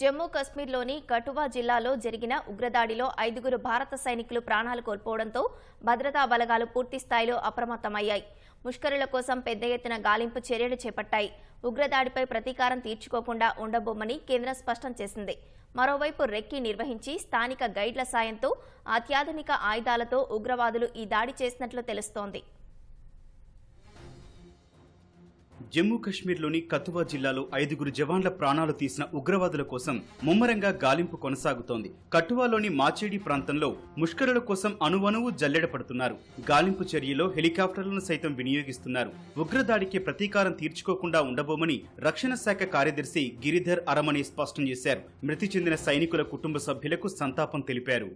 జమ్మూ కశ్మీర్లోని కఠువా జిల్లాలో జరిగిన ఉగ్రదాడిలో ఐదుగురు భారత సైనికులు ప్రాణాలు కోల్పోవడంతో భద్రతా బలగాలు పూర్తి స్థాయిలో అప్రమత్తమయ్యాయి. ముష్కరుల కోసం పెద్ద ఎత్తున గాలింపు చర్యలు చేపట్టాయి. ఉగ్రదాడిపై ప్రతీకారం తీర్చుకోకుండా ఉండబోమని కేంద్రం స్పష్టం చేసింది. మరోవైపు రెక్కి నిర్వహించి స్థానిక గైడ్ల సాయంతో అత్యాధునిక ఆయుధాలతో ఉగ్రవాదులు ఈ దాడి చేసినట్లు తెలుస్తోంది. జమ్మూ కశ్మీర్లోని కతువా జిల్లాలో ఐదుగురు జవాన్ల ప్రాణాలు తీసిన ఉగ్రవాదుల కోసం ముమ్మరంగా గాలింపు కొనసాగుతోంది. కటువాలోని మాచేడి ప్రాంతంలో ముష్కరుల కోసం అణువణువు జల్లెడ పడుతున్నారు గాలింపు చర్యలో హెలికాప్టర్లను సైతం వినియోగిస్తున్నారు. ఉగ్రదాడికి ప్రతీకారం తీర్చుకోకుండా ఉండబోమని రక్షణ శాఖ కార్యదర్శి గిరిధర్ అరమణి స్పష్టం చేశారు. మృతి చెందిన సైనికుల కుటుంబ సభ్యులకు సంతాపం తెలిపారు.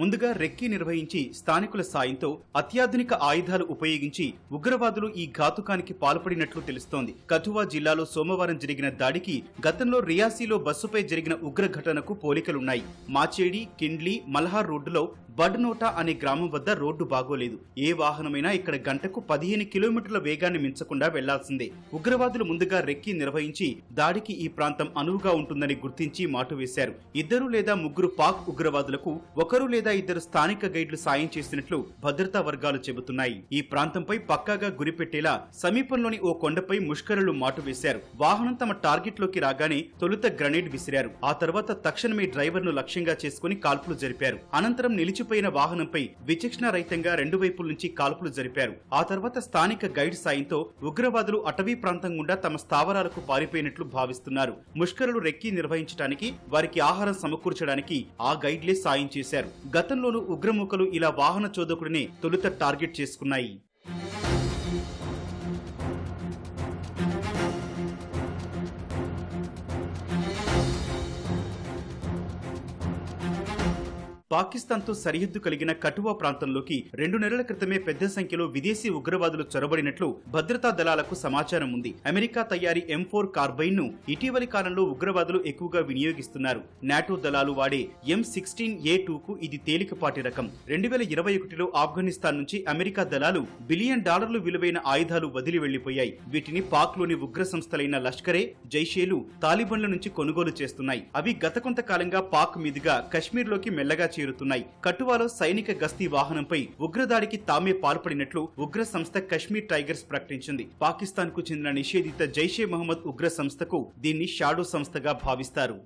ముందుగా రెక్కీ నిర్వహించి స్థానికుల సాయంతో అత్యాధునిక ఆయుధాలు ఉపయోగించి ఉగ్రవాదులు ఈ ఘాతుకానికి పాల్పడినట్లు తెలుస్తోంది. కథువా జిల్లాలో సోమవారం జరిగిన దాడికి గతంలో రియాసీలో బస్సుపై జరిగిన ఉగ్ర ఘటనకు పోలికలున్నాయి. మాచేడి కిండ్లీ మల్హార్ రోడ్డులో బడ్నోటా అనే గ్రామం వద్ద రోడ్డు బాగోలేదు. ఏ వాహనమైనా ఇక్కడ గంటకు పదిహేను కిలోమీటర్ల వేగాన్ని మించకుండా వెళ్ళాల్సిందే. ఉగ్రవాదులు ముందుగా రెక్కి నిర్వహించి దాడికి ఈ ప్రాంతం అనువుగా ఉంటుందని గుర్తించి మాటు వేశారు. ఇద్దరు లేదా ముగ్గురు పాక్ ఉగ్రవాదులకు ఒకరు లేదా ఇద్దరు స్థానిక గైడ్లు సాయం చేసినట్లు భద్రతా వర్గాలు చెబుతున్నాయి. ఈ ప్రాంతంపై పక్కాగా గురిపెట్టేలా సమీపంలోని ఓ కొండపై ముష్కరులు మాటు వేశారు. వాహనం తమ టార్గెట్లోకి రాగానే తొలుత గ్రనేడ్ విసిరారు. ఆ తర్వాత తక్షణమే డ్రైవర్ను లక్ష్యంగా చేసుకుని కాల్పులు జరిపారు. అనంతరం నిలిచి నిలిచిపోయిన వాహనంపై విచక్షణ రహితంగా రెండు వైపుల నుంచి కాల్పులు జరిపారు. ఆ తర్వాత స్థానిక గైడ్ సాయంతో ఉగ్రవాదులు అటవీ ప్రాంతం గుండా తమ స్థావరాలకు పారిపోయినట్లు భావిస్తున్నారు. ముష్కరులు రెక్కి నిర్వహించడానికి వారికి ఆహారం సమకూర్చడానికి ఆ గైడ్లే సాయం చేశారు. గతంలోనూ ఉగ్రముఖలు ఇలా వాహన చోదకుడినే తొలుత టార్గెట్ చేసుకున్నాయి. పాకిస్తాన్తో సరిహద్దు కలిగిన కటువా ప్రాంతంలోకి రెండు నెలల క్రితమే పెద్ద సంఖ్యలో విదేశీ ఉగ్రవాదులు చొరబడినట్లు భద్రతా దళాలకు సమాచారం ఉంది. అమెరికా తయారీ ఎం ఫోర్ కార్బైన్ను ఇటీవలి కాలంలో ఉగ్రవాదులు ఎక్కువగా వినియోగిస్తున్నారు. నాటో దళాలు వాడే ఎం సిక్స్టీన్ ఏ టూ కు ఇది తేలికపాటి రకం. రెండు వేల ఇరవై ఒకటిలో ఆఫ్ఘనిస్తాన్ నుంచి అమెరికా దళాలు బిలియన్ డాలర్లు విలువైన ఆయుధాలు వదిలి వెళ్ళిపోయాయి వీటిని పాక్లోని ఉగ్ర సంస్థలైన లష్కరే జైషేలు తాలిబన్ల నుంచి కొనుగోలు చేస్తున్నాయి. అవి గత కొంతకాలంగా పాక్ మీదుగా కశ్మీర్లోకి మెల్లగా చేరుతున్నాయి. కటువాలో సైనిక గస్తీ వాహనంపై ఉగ్రదాడికి తామే పాల్పడినట్లు ఉగ్ర సంస్థ కశ్మీర్ టైగర్స్ ప్రకటించింది. పాకిస్తాన్కు చెందిన నిషేధిత జైషే మహమ్మద్ ఉగ్ర సంస్థకు దీన్ని షాడో సంస్థగా భావిస్తారు.